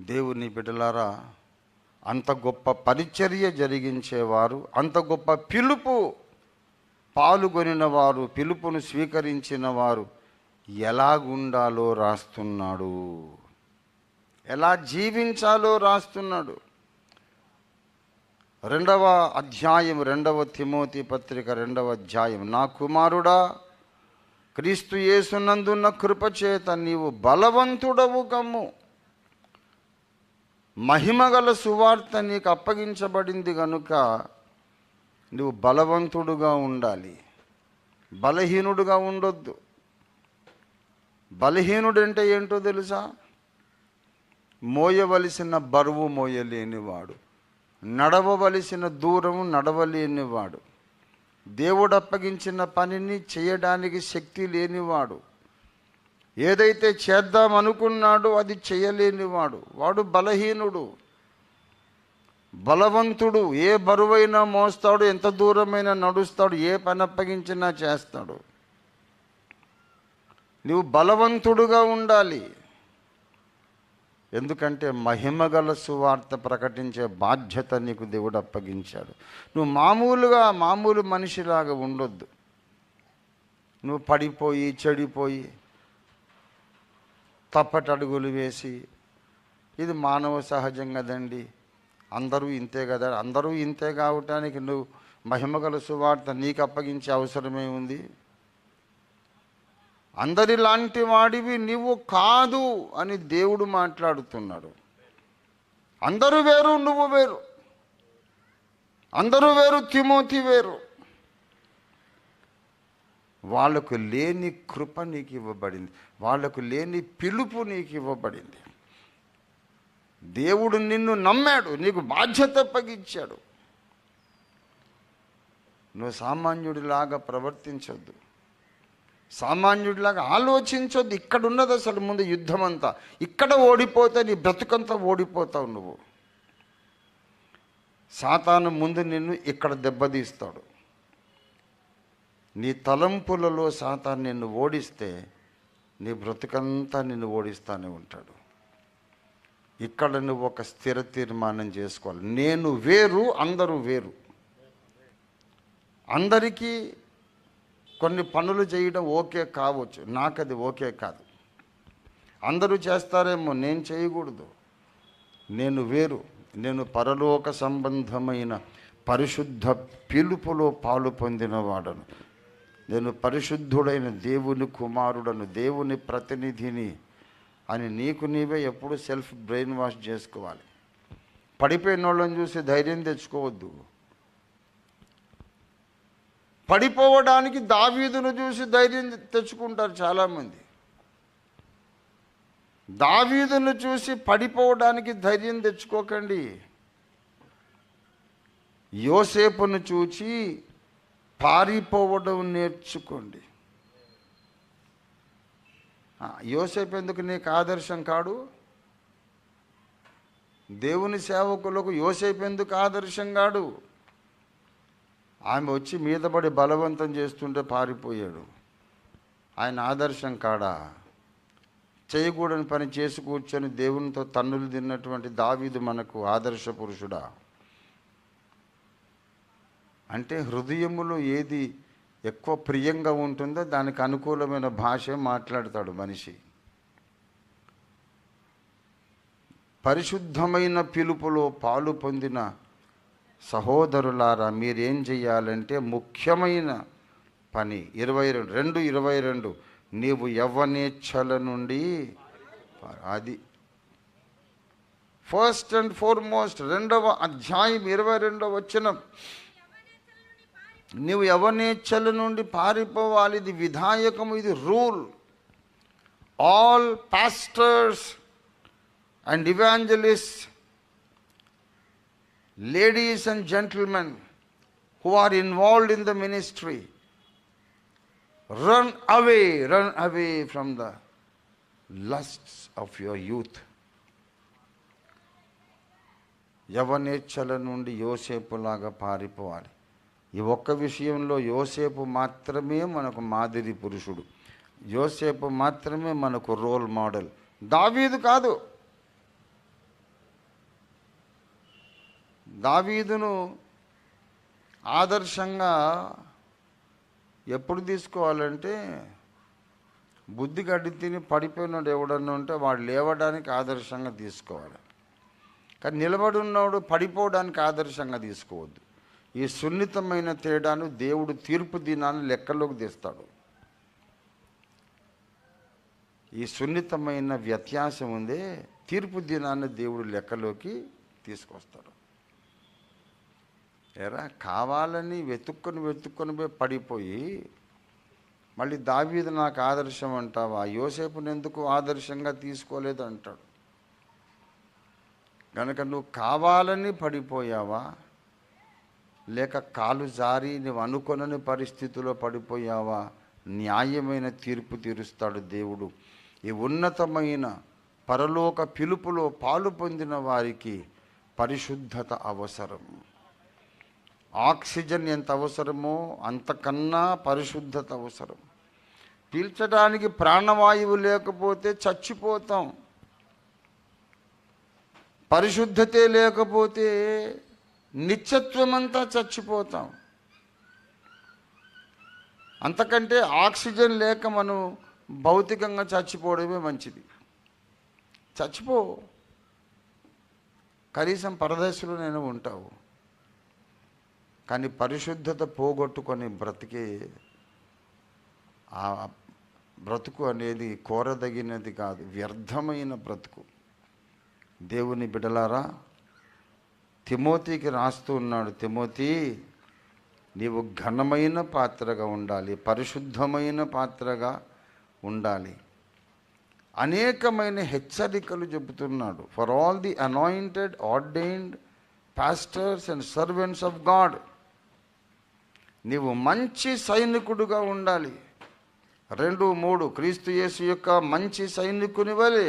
దేవుని బిడ్డలారా అంత గొప్ప పరిచర్య జరిగించేవారు అంత గొప్ప పిలుపు పాల్గొనిన వారు పిలుపును స్వీకరించిన వారు ఎలాగుండాలో రాస్తున్నాడు? ఎలా జీవించాలో రాస్తున్నాడు? రెండవ అధ్యాయం రెండవ తిమోతి పత్రిక రెండవ అధ్యాయం. నా కుమారుడా క్రీస్తు యేసునందున్న కృపచేత నీవు బలవంతుడవు కమ్ము మహిమగల సువార్త నీకు అప్పగించబడింది కనుక నువ్వు బలవంతుడుగా ఉండాలి. బలహీనుడుగా ఉండొద్దు. బలహీనుడు అంటే ఏంటో తెలుసా? మోయవలసిన బరువు మోయలేనివాడు నడవవలసిన దూరం నడవలేనివాడు దేవుడు అప్పగించిన పనిని చేయడానికి శక్తి లేనివాడు ఏదైతే చేద్దాం అనుకున్నాడో అది చేయలేనివాడు వాడు. బలహీనుడు. బలవంతుడు. ఏ బరువైనా మోస్తాడు ఎంత దూరమైనా నడుస్తాడు ఏ పని అప్పగించినా చేస్తాడు. నువ్వు బలవంతుడుగా ఉండాలి. ఎందుకంటే మహిమగల సువార్త ప్రకటించే బాధ్యత నీకు దేవుడు అప్పగించాడు. నువ్వు మామూలుగా మామూలు మనిషిలాగా ఉండొద్దు. నువ్వు పడిపోయి చెడిపోయి తప్పటడుగులు వేసి ఇది మానవ సహజం కదండి అందరూ ఇంతే కదా? అందరూ ఇంతే కావటానికి నువ్వు మహిమగల సువార్త నీకు అప్పగించే అవసరమే ఉంది. అందరిలాంటి వాడివి నువ్వు కాదు అని దేవుడు మాట్లాడుతున్నాడు. అందరూ వేరు నువ్వు వేరు. అందరూ వేరు తిమోతి వేరు. వాళ్ళకు లేని కృప నీకు ఇవ్వబడింది. వాళ్ళకు లేని పిలుపు నీకు ఇవ్వబడింది. దేవుడు నిన్ను నమ్మాడు నీకు బాధ్యత అప్పగించాడు నువ్వు సామాన్యుడిలాగా ప్రవర్తించొద్దు. సామాన్యుడిలాగా ఆలోచించొద్దు ఇక్కడ ఉన్నది అసలు ముందు యుద్ధం అంతా ఇక్కడ ఓడిపోతే నీ బ్రతుకంతా ఓడిపోతావు నువ్వు. సాతాను ముందు నిన్ను ఇక్కడ దెబ్బతీస్తాడు. నీ తలంపులలో సాతాను నిన్ను ఓడిస్తే నీ బ్రతుకంతా నిన్ను ఓడిస్తూనే ఉంటాడు. ఇక్కడ నువ్వు ఒక స్థిర తీర్మానం చేసుకోవాలి. నేను వేరు అందరూ వేరు. అందరికీ కొన్ని పనులు చేయడం ఓకే కావచ్చు. నాకు అది ఓకే కాదు. అందరూ చేస్తారేమో నేను చేయకూడదు. నేను వేరు. నేను పరలోక సంబంధమైన పరిశుద్ధ పిలుపులో పాలు పొందిన వాడను నేను పరిశుద్ధుడైన దేవుని కుమారుడను దేవుని ప్రతినిధిని అని నీకు నీవే ఎప్పుడు సెల్ఫ్ బ్రెయిన్ వాష్ చేసుకోవాలి. పడిపోయిన వాళ్ళని చూసి ధైర్యం తెచ్చుకోవద్దు. పడిపోవడానికి దావీదును చూసి ధైర్యం తెచ్చుకుంటారు చాలామంది. దావీదును చూసి పడిపోవడానికి ధైర్యం తెచ్చుకోకండి. యోసేపును చూచి పారిపోవడం నేర్చుకోండి. యోసేపు ఎందుకు నీకు ఆదర్శం కాడు? దేవుని సేవకులకు యోసేపు ఎందుకు ఆదర్శం కాడు? ఆమె వచ్చి మీద పడి బలవంతం చేస్తుంటే పారిపోయాడు. ఆయన ఆదర్శం కాడా? చేయకూడని పని చేసి కూర్చొని దేవునితో తన్నులు తిన్నటువంటి దావీదు మనకు ఆదర్శ పురుషుడా. అంటే హృదయములో ఏది ఎక్కువ ప్రియంగా ఉంటుందో దానికి అనుకూలమైన భాష మాట్లాడతాడు మనిషి. పరిశుద్ధమైన పిలుపులో పాలు పొందిన సహోదరులారా మీరేం చేయాలంటే ముఖ్యమైన పని ఇరవై రెండు రెండు ఇరవై రెండు నీవు యవ్వనేచ్ఛల నుండి అది ఫస్ట్ అండ్ ఫార్మోస్ట్ రెండవ అధ్యాయం ఇరవై రెండవ వచ్చిన నువ్వు యవనేచ్ఛల నుండి పారిపోవాలి? ఇది విధాయకము ఇది rule. All pastors and evangelist ladies and gentlemen who are involved in the ministry run away run away from the lusts of your youth యవనేచ్ఛల నుండి యోసేపులాగా పారిపోవాలి? ఈ ఒక్క విషయంలో యోసేపు మాత్రమే మనకు మాదిరి పురుషుడు. యోసేపు మాత్రమే మనకు రోల్ మోడల్. దావీదు కాదు. దావీదును ఆదర్శంగా ఎప్పుడు తీసుకోవాలంటే బుద్ధి గడ్డి తిని పడిపోయినాడు ఎవడన్నా ఉంటే వాడు లేవడానికి ఆదర్శంగా తీసుకోవాలి. కానీ నిలబడి ఉన్నవాడు పడిపోవడానికి ఆదర్శంగా తీసుకోవద్దు. ఈ సున్నితమైన తేడాను దేవుడు తీర్పు దినాన్ని లెక్కలోకి తీస్తాడు. ఈ సున్నితమైన వ్యత్యాసం ఉందే తీర్పు దినాన్ని దేవుడు లెక్కలోకి తీసుకొస్తాడు. ఎరా కావాలని వెతుక్కొని వెతుక్కొని పోయి పడిపోయి మళ్ళీ దావీదు నాకు ఆదర్శం అంటావా? యోసేపుని ఎందుకు ఆదర్శంగా తీసుకోలేదు అంటాడు. కనుక నువ్వు కావాలని పడిపోయావా? లేక కాలు జారి నువ్వు అనుకొనని పరిస్థితిలో పడిపోయావా? న్యాయమైన తీర్పు తీరుస్తాడు దేవుడు. ఈ ఉన్నతమైన పరలోక పిలుపులో పాలు పొందిన వారికి పరిశుద్ధత అవసరం. ఆక్సిజన్ ఎంత అవసరమో అంతకన్నా పరిశుద్ధత అవసరం. పీల్చడానికి ప్రాణవాయువు లేకపోతే చచ్చిపోతాం. పరిశుద్ధతే లేకపోతే నిత్యత్వమంతా చచ్చిపోతాం. అంతకంటే ఆక్సిజన్ లేక మనం భౌతికంగా చచ్చిపోవడమే మంచిది. చచ్చిపో. కనీసం పరదశలో నేను ఉంటావు. కానీ పరిశుద్ధత పోగొట్టుకొని బ్రతికే ఆ బ్రతుకు అనేది కోరదగినది కాదు వ్యర్థమైన బ్రతుకు. దేవుని బిడలారా తిమోతికి రాస్తూ ఉన్నాడు తిమోతి నీవు ఘనమైన పాత్రగా ఉండాలి పరిశుద్ధమైన పాత్రగా ఉండాలి. అనేకమైన హెచ్చరికలు చెబుతున్నాడు. For all the anointed ordained pastors and servants of God నీవు మంచి సైనికుడుగా ఉండాలి. రెండు మూడు క్రీస్తు యేసు యొక్క మంచి సైనికుని వలె